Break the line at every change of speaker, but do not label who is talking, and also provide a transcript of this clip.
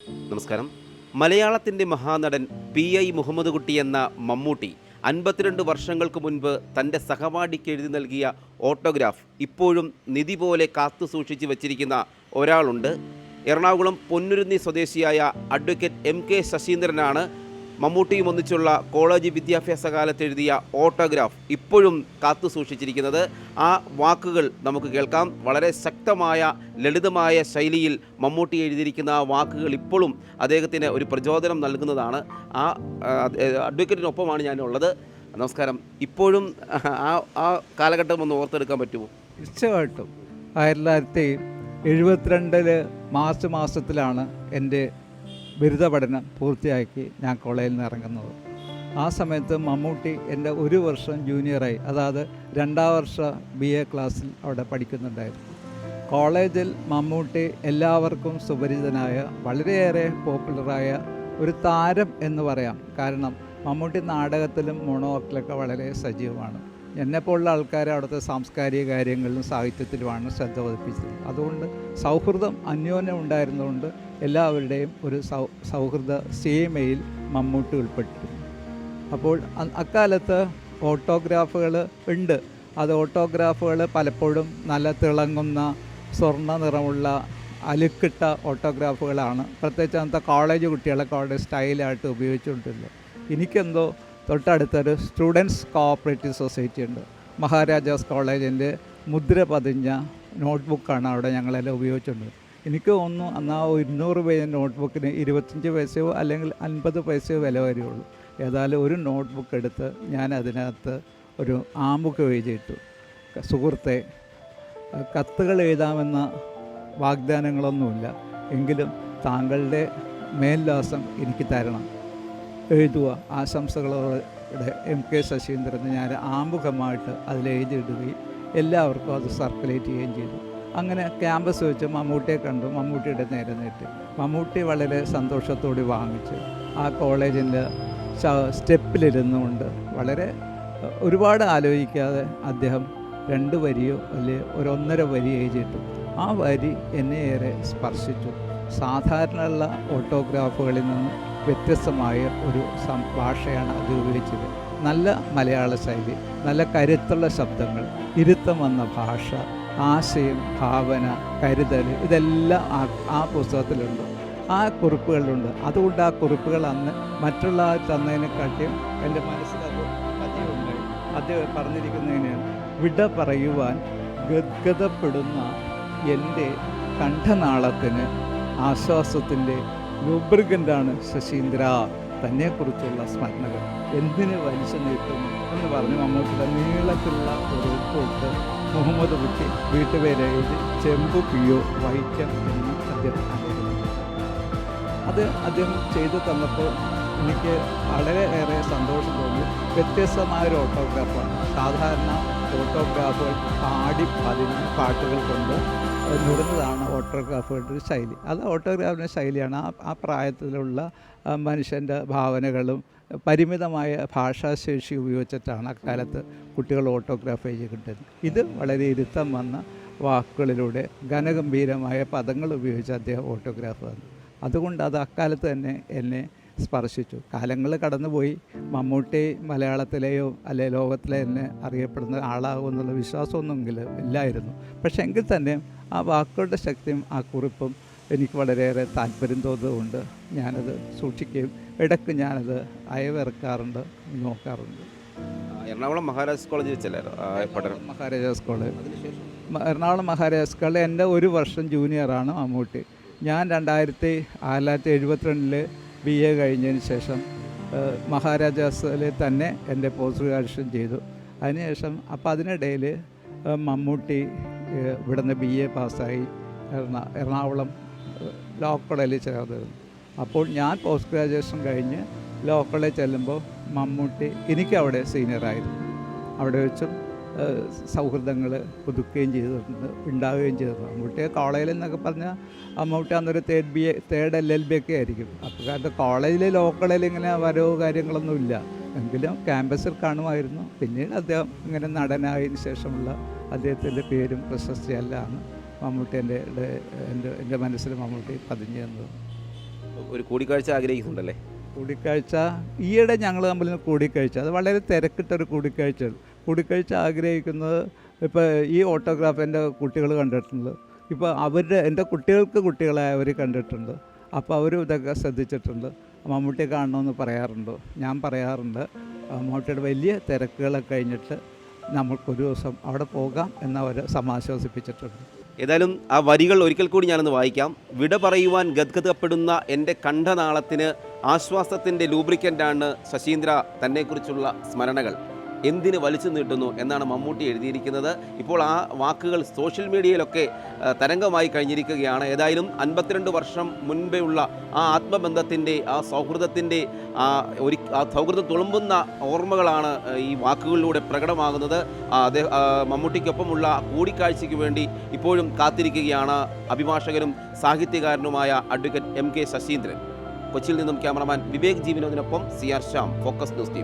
നമസ്കാരം. മലയാളത്തിന്റെ മഹാനടൻ P I Muhammad കുട്ടി എന്ന മമ്മൂട്ടി അൻപത്തിരണ്ട് വർഷങ്ങൾക്ക് മുൻപ് തന്റെ സഹപാഠിക്ക് എഴുതി നൽകിയ ഓട്ടോഗ്രാഫ് ഇപ്പോഴും നിധി പോലെ കാത്തു സൂക്ഷിച്ചു വച്ചിരിക്കുന്ന ഒരാളുണ്ട്. എറണാകുളം പൊന്നുരുന്നി സ്വദേശിയായ അഡ്വക്കേറ്റ് എം കെ ശശീന്ദ്രനാണ് മമ്മൂട്ടിയും ഒന്നിച്ചുള്ള കോളേജ് വിദ്യാഭ്യാസ കാലത്ത് എഴുതിയ ഓട്ടോഗ്രാഫ് ഇപ്പോഴും കാത്തു സൂക്ഷിച്ചിരിക്കുന്നത്. ആ വാക്കുകൾ നമുക്ക് കേൾക്കാം. വളരെ ശക്തമായ ലളിതമായ ശൈലിയിൽ മമ്മൂട്ടി എഴുതിയിരിക്കുന്ന ആ വാക്കുകൾ ഇപ്പോഴും അദ്ദേഹത്തിന് ഒരു പ്രചോദനം നൽകുന്നതാണ്. ആ അഡ്വക്കേറ്റിനൊപ്പമാണ് ഞാനുള്ളത്. നമസ്കാരം. ഇപ്പോഴും ആ ആ കാലഘട്ടം ഒന്ന് ഓർത്തെടുക്കാൻ പറ്റുമോ?
തീർച്ചയായിട്ടും ആയിരത്തി തൊള്ളായിരത്തി എഴുപത്തിരണ്ടിൽ മാർച്ച് മാസത്തിലാണ് എന്റെ ബിരുദ പഠനം പൂർത്തിയാക്കി ഞാൻ കോളേജിൽ നിന്ന് ഇറങ്ങുന്നത്. ആ സമയത്ത് മമ്മൂട്ടി എന്റെ ഒരു വർഷം ജൂനിയറായി അതായത് രണ്ടാം വർഷ ബി എ ക്ലാസ്സിൽ അവിടെ പഠിക്കുന്നുണ്ടായിരുന്നു. കോളേജിൽ മമ്മൂട്ടി എല്ലാവർക്കും സുപരിചിതനായ വളരെയേറെ പോപ്പുലറായ ഒരു താരം എന്ന് പറയാം. കാരണം മമ്മൂട്ടി നാടകത്തിലും മോണോക്കിലൊക്കെ വളരെ സജീവമാണ്. എന്നെപ്പോലുള്ള ആൾക്കാർ അവിടുത്തെ സാംസ്കാരിക കാര്യങ്ങളിലും സാഹിത്യത്തിലുമാണ് ശ്രദ്ധ പതിപ്പിച്ചത്. അതുകൊണ്ട് സൗഹൃദം അന്യോന്യം ഉണ്ടായിരുന്നതുകൊണ്ട് എല്ലാവരുടെയും ഒരു സൗ സൗഹൃദ സീമയിൽ മമ്മൂട്ടി ഉൾപ്പെട്ടിരുന്നു. അപ്പോൾ അക്കാലത്ത് ഓട്ടോഗ്രാഫുകൾ ഉണ്ട്. അത് ഓട്ടോഗ്രാഫുകൾ പലപ്പോഴും നല്ല തിളങ്ങുന്ന സ്വർണ നിറമുള്ള അലുക്കിട്ട ഓട്ടോഗ്രാഫുകളാണ്. പ്രത്യേകിച്ച് അന്നത്തെ കോളേജ് കുട്ടികളൊക്കെ അവിടെ സ്റ്റൈലായിട്ട് ഉപയോഗിച്ചുകൊണ്ടിരുന്നത്. എനിക്കെന്തോ തൊട്ടടുത്തൊരു സ്റ്റുഡൻസ് കോഓപ്പറേറ്റീവ് സൊസൈറ്റി ഉണ്ട്. മഹാരാജാസ് കോളേജിന്റെ മുദ്ര പതിഞ്ഞ നോട്ട്ബുക്കാണ് അവിടെ ഞങ്ങളെല്ലാം ഉപയോഗിച്ചിട്ടുണ്ട് എനിക്ക് ഒന്ന് അന്ന് ആ ഇരുന്നൂറ് പേജ് നോട്ട്ബുക്കിന് ഇരുപത്തഞ്ച് പൈസയോ അല്ലെങ്കിൽ അൻപത് പൈസയോ വില വരെയുള്ളൂ ഏതായാലും ഒരു നോട്ട്ബുക്ക് എടുത്ത് ഞാൻ അതിനകത്ത് ഒരു ആമുഖം എഴുതിയിട്ടു സുഹൃത്തെ കത്തുകൾ എഴുതാമെന്ന വാഗ്ദാനങ്ങളൊന്നുമില്ല. എങ്കിലും താങ്കളുടെ മേൽവാസം എനിക്ക് തരണം. എഴുതുക ആശംസകളോടെ എം കെ ശശീന്ദ്രന് ഞാൻ ആമുഖമായിട്ട് അതിൽ എഴുതിയിടുകയും എല്ലാവർക്കും അത് സർക്കുലേറ്റ് ചെയ്യുകയും ചെയ്തു. അങ്ങനെ ക്യാമ്പസ് വെച്ച് മമ്മൂട്ടിയെ കണ്ടു. മമ്മൂട്ടിയുടെ നേരെ നീട്ടി മമ്മൂട്ടി വളരെ സന്തോഷത്തോടെ വാങ്ങിച്ച്. ആ കോളേജിന്റെ സ്റ്റെപ്പിലിരുന്നുകൊണ്ട് വളരെ ഒരുപാട് ആലോചിക്കാതെ അദ്ദേഹം രണ്ട് വരിയോ അല്ലെങ്കിൽ ഒരു ഒന്നര വരി എഴുതിയിട്ടു. ആ വരി എന്നെ ഏറെ സ്പർശിച്ചു. സാധാരണയുള്ള ഓട്ടോഗ്രാഫുകളിൽ നിന്ന് വ്യത്യസ്തമായ ഒരു ഭാഷയാണ് അത് ഉപയോഗിച്ചത്. നല്ല മലയാള ശൈലി നല്ല കരുത്തുള്ള ശബ്ദങ്ങൾ ഇരുത്തം വന്ന ഭാഷ ആശയം ഭാവന കരുതൽ ഇതെല്ലാം ആ പുസ്തകത്തിലുണ്ട്. ആ കുറിപ്പുകളിലുണ്ട്. അതുകൊണ്ട് ആ കുറിപ്പുകൾ അന്ന് മറ്റുള്ള തന്നതിനെക്കാട്ടിയും എന്റെ മനസ്സിലത് പതിവുണ്ടായി അത് പറഞ്ഞിരിക്കുന്നതിനാണ് വിട പറയുവാൻ ഗദ്ഗതപ്പെടുന്ന എന്റെ കണ്ഠനാളത്തിന് ആശ്വാസത്തിന്റെ ലൂബ്രിഗന്റാണ് ശശീന്ദ്ര. തന്നെക്കുറിച്ചുള്ള സ്മരണകൾ എന്തിന് വലിച്ചു നീട്ടുന്നു എന്ന് പറഞ്ഞ് മമ്മൂട്ടിയുടെ നീളത്തിലുള്ള ഒരു കൂട്ട് മുഹമ്മദ് കുട്ടി വീട്ടുപേര് ചെമ്പു പിയോ വൈക്കം എന്ന് അദ്ദേഹം അത് അദ്ദേഹം ചെയ്തു തന്നപ്പോൾ എനിക്ക് വളരെയേറെ സന്തോഷം തോന്നി. വ്യത്യസ്തമായ ഒരു ഓട്ടോഗ്രാഫാണ് സാധാരണ ഓട്ടോഗ്രാഫുകൾ പാടി പതിഞ്ഞ് പാട്ടുകൾ കൊണ്ട് നിറഞ്ഞതാണ് ഓട്ടോഗ്രാഫുകളുടെ ശൈലി. അത് ഓട്ടോഗ്രാഫിന്റെ ശൈലിയാണ്. ആ ആ പ്രായത്തിലുള്ള മനുഷ്യന്റെ ഭാവനകളും പരിമിതമായ ഭാഷാശേഷി ഉപയോഗിച്ചിട്ടാണ് അക്കാലത്ത് കുട്ടികൾ ഓട്ടോഗ്രാഫ് ചെയ്തിട്ടുള്ളത് ഇത് വളരെ ഇരുത്തം വന്ന വാക്കുകളിലൂടെ ഘനഗംഭീരമായ പദങ്ങൾ ഉപയോഗിച്ച് അദ്ദേഹം ഓട്ടോഗ്രാഫ് വന്നു. അതുകൊണ്ട് അത് അക്കാലത്ത് തന്നെ എന്നെ സ്പർശിച്ചു. കാലങ്ങൾ കടന്നുപോയി. മമ്മൂട്ടി മലയാളത്തിലെയോ അല്ലെ ലോകത്തിലെ തന്നെ അറിയപ്പെടുന്ന ആളാകുമെന്നുള്ള വിശ്വാസമൊന്നുമെങ്കിലും ഇല്ലായിരുന്നു. പക്ഷേ എങ്കിൽ തന്നെ ആ വാക്കുകളുടെ ശക്തിയും ആ കുറിപ്പും എനിക്ക് വളരെയേറെ താല്പര്യം തോന്നുന്നതുകൊണ്ട് ഞാനത് സൂക്ഷിക്കുകയും ഇടയ്ക്ക് ഞാനത് അയവിറക്കാറുണ്ട് നോക്കാറുണ്ട്.
എറണാകുളം മഹാരാജാസ് കോളേജിൽ വെച്ചല്ലായിരുന്നു
മഹാരാജാസ് കോളേജ്. എറണാകുളം മഹാരാജാസ് കോളേജ് എന്റെ ഒരു വർഷം ജൂനിയറാണ് മമ്മൂട്ടി. ഞാൻ രണ്ടായിരത്തി ആയിരത്തി തൊള്ളായിരത്തി എഴുപത്തിരണ്ടിൽ ബി എ കഴിഞ്ഞതിന് ശേഷം മഹാരാജാസിൽ തന്നെ എന്റെ പോസ്റ്റ് ഗ്രാജുവേഷൻ ചെയ്തു. അതിനുശേഷം അപ്പോൾ അതിനിടയിൽ മമ്മൂട്ടി ഇവിടുന്ന് ബി എ പാസ്സായി. എറണാ എറണാകുളം ലോ കോളേജിൽ ചേർന്നിരുന്നു. അപ്പോൾ ഞാൻ പോസ്റ്റ് ഗ്രാജുവേഷൻ കഴിഞ്ഞ് ലോ കോളേജ് ചെല്ലുമ്പോൾ മമ്മൂട്ടി എനിക്കവിടെ സീനിയറായിരുന്നു അവിടെ വെച്ചും സൗഹൃദങ്ങൾ പുതുക്കുകയും ചെയ്തിട്ടുണ്ട് ഉണ്ടാവുകയും ചെയ്തിട്ടുണ്ട്. മമ്മൂട്ടി കോളേജിൽ എന്നൊക്കെ പറഞ്ഞാൽ മമ്മൂട്ടി അന്നൊരു third B A third L L B ഒക്കെ ആയിരിക്കും. അപ്പോൾ കാരണം കോളേജിൽ ലോക്കലിൽ ഇങ്ങനെ വരവ് കാര്യങ്ങളൊന്നും ഇല്ല. എങ്കിലും ക്യാമ്പസിൽ കാണുമായിരുന്നു. പിന്നീട് അദ്ദേഹം ഇങ്ങനെ നടനായതിനു ശേഷമുള്ള അദ്ദേഹത്തിന്റെ പേരും പ്രശസ്തിയെല്ലാം മമ്മൂട്ടി എന്റെ എന്റെ എന്റെ മനസ്സിൽ മമ്മൂട്ടി പതിഞ്ഞു തന്നത്.
ഒരു കൂടിക്കാഴ്ച ആഗ്രഹിക്കുന്നുണ്ടല്ലേ?
കൂടിക്കാഴ്ച ഈയിടെ ഞങ്ങൾ തമ്മിൽ കൂടിക്കാഴ്ച. അത് വളരെ തിരക്കിട്ടൊരു കൂടിക്കാഴ്ചയാണ്. കൂടിക്കാഴ്ച ആഗ്രഹിക്കുന്നത് ഇപ്പോൾ ഈ ഓട്ടോഗ്രാഫ് എന്റെ കുട്ടികൾ കണ്ടിട്ടുണ്ട്. ഇപ്പോൾ അവരുടെ എന്റെ കുട്ടികൾക്ക് കുട്ടികളെ അവർ കണ്ടിട്ടുണ്ട്. അപ്പോൾ അവരും ഇതൊക്കെ ശ്രദ്ധിച്ചിട്ടുണ്ട്. മമ്മൂട്ടിയെ കാണണമെന്ന് പറയാറുണ്ട്. ഞാൻ പറയാറുണ്ട് മമ്മൂട്ടിയുടെ വലിയ തിരക്കുകളൊക്കെ കഴിഞ്ഞിട്ട് നമുക്കൊരു ദിവസം അവിടെ പോകാം എന്നവർ സമാശ്വസിപ്പിച്ചിട്ടുണ്ട്.
ഏതായാലും ആ വരികൾ ഒരിക്കൽ കൂടി ഞാനൊന്ന് വായിക്കാം. വിട പറയുവാൻ ഗദ്ഗതപ്പെടുന്ന എന്റെ കണ്ഠനാളത്തിന് ആശ്വാസത്തിന്റെ ലൂബ്രിക്കന്റാണ് ശശീന്ദ്ര തന്നെക്കുറിച്ചുള്ള സ്മരണകൾ. എന്തിന് വലിച്ചു നീട്ടുന്നു എന്നാണ് മമ്മൂട്ടി എഴുതിയിരിക്കുന്നത്. ഇപ്പോൾ ആ വാക്കുകൾ സോഷ്യൽ മീഡിയയിലൊക്കെ തരംഗമായി കഴിഞ്ഞിരിക്കുകയാണ്. ഏതായാലും അൻപത്തിരണ്ട് വർഷം മുൻപേ ഉള്ള ആ ആത്മബന്ധത്തിന്റെ ആ സൗഹൃദത്തിന്റെ ആ ഒരു ആ സൗഹൃദം തുളുമ്പുന്ന ഓർമ്മകളാണ് ഈ വാക്കുകളിലൂടെ പ്രകടമാകുന്നത്. അദ്ദേഹം മമ്മൂട്ടിക്കൊപ്പമുള്ള കൂടിക്കാഴ്ചയ്ക്ക് വേണ്ടി ഇപ്പോഴും കാത്തിരിക്കുകയാണ് അഭിഭാഷകനും സാഹിത്യകാരനുമായ അഡ്വക്കേറ്റ് എം കെ ശശീന്ദ്രൻ. കൊച്ചിയിൽ നിന്നും cameraman Vivek ജീവനോദിനൊപ്പം C R Shyam focus news T